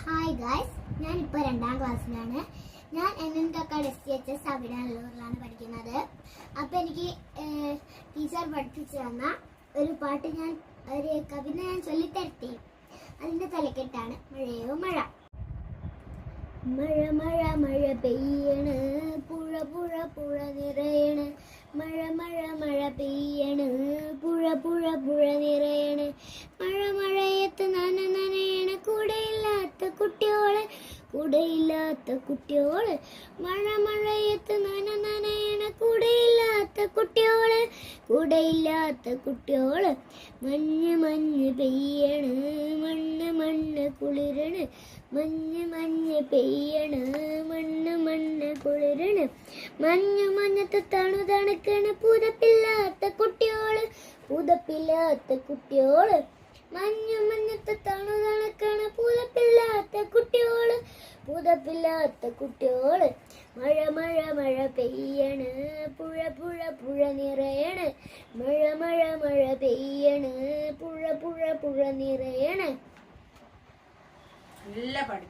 Hi guys ഞാനിപ്പോൾ രണ്ടാം ക്ലാസ്സിലാണ്. ഞാൻ N N Kakkad S T H S അവിടാനല്ലൂരിലാണ് പഠിക്കുന്നത്. അപ്പോൾ എനിക്ക് ടീച്ചർ പഠിപ്പിച്ചു തന്ന ഒരു പാട്ട് ഞാൻ ഒരു കവിത ഞാൻ ചൊല്ലിത്തരത്തി അതിന്റെ തലക്കെട്ടാണ് മഴയോ മഴ. മഴ മഴ മഴ പെയ്യണ്. പുഴ പുഴ പുഴ നിറയണ്. മഴ മഴ മഴ പെയ്യണ്. പുഴ പുഴ പുഴ നിറയണ് കുട്ടിയോൾ കൂടെയില്ലാത്ത കുട്ടിയോൾ. മഴ മഴയത്ത് നന നനയണ കൂടെയില്ലാത്ത കുട്ടിയോൾ കൂടെയില്ലാത്ത കുട്ടിയോൾ. മഞ്ഞ് മഞ്ഞ് പെയ്യണ് മണ്ണ് മണ്ണ് കുളിരണ്. മഞ്ഞ് മഞ്ഞ് പെയ്യണ് മണ്ണ് മണ്ണ് കുളിരണ്. മഞ്ഞ് മഞ്ഞത്ത് തണു തണുക്കണ് പുതപ്പില്ലാത്ത കുട്ടിയോൾ പുതപ്പില്ലാത്ത കുട്ടിയോൾ. മഞ്ഞ് മഞ്ഞത്ത് തണു കുട്ടിയോൾ പുതപ്പില്ലാത്ത കുട്ടികൾ. മഴ മഴ മഴ പെയ്യണ്. പുഴ പുഴ പുഴ നിറയണ്. മഴ മഴ മഴ പെയ്യണ്. പുഴ പുഴ പുഴ നിറയണ്. നല്ല പഠി